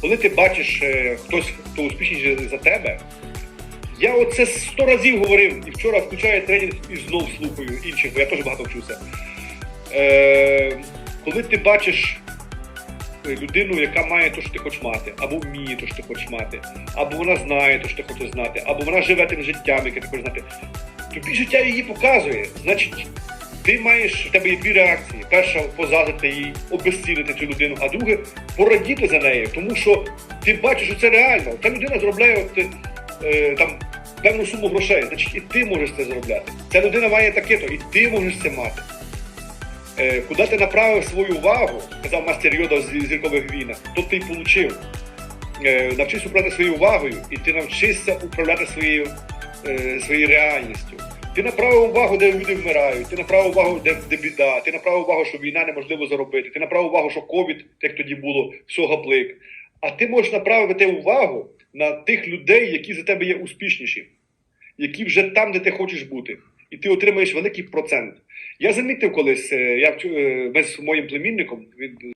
коли ти бачиш е, хтось, хто успішніший за тебе, я оце сто разів говорив і вчора включаю тренінг і знов слухаю інших, бо я теж багато вчуся. Е, коли ти бачиш е, людину, яка має те, що ти хочеш мати, або вміє те, що ти хочеш мати, або вона знає те, що ти хочеш знати, або вона живе тим життям, яке ти хочеш знати, тобі життя її показує. Значить, ти маєш, в тебе є дві реакції. Перша позазити її, обезцінити цю людину, а друге порадіти за нею, тому що ти бачиш, що це реально. Та людина заробляє от, е, там певну суму грошей, значить і ти можеш це заробляти. Ця людина має таке-то, і ти можеш це мати. Е, куди ти направив свою увагу, казав мастер Йода «Зі- зіркових війнах, то ти й получив. Е, навчись управляти своєю увагою, і ти навчишся управляти своєю, е, своєю реальністю. Ти направив увагу, де люди вмирають, ти направив увагу, де, де біда, ти направив увагу, що війна неможливо заробити, ти направив увагу, що ковід, як тоді було, все гаплик. А ти можеш направити увагу на тих людей, які за тебе є успішніші, які вже там, де ти хочеш бути, і ти отримаєш великий процент. Я замітив колись, е, я е, з моїм племінником, він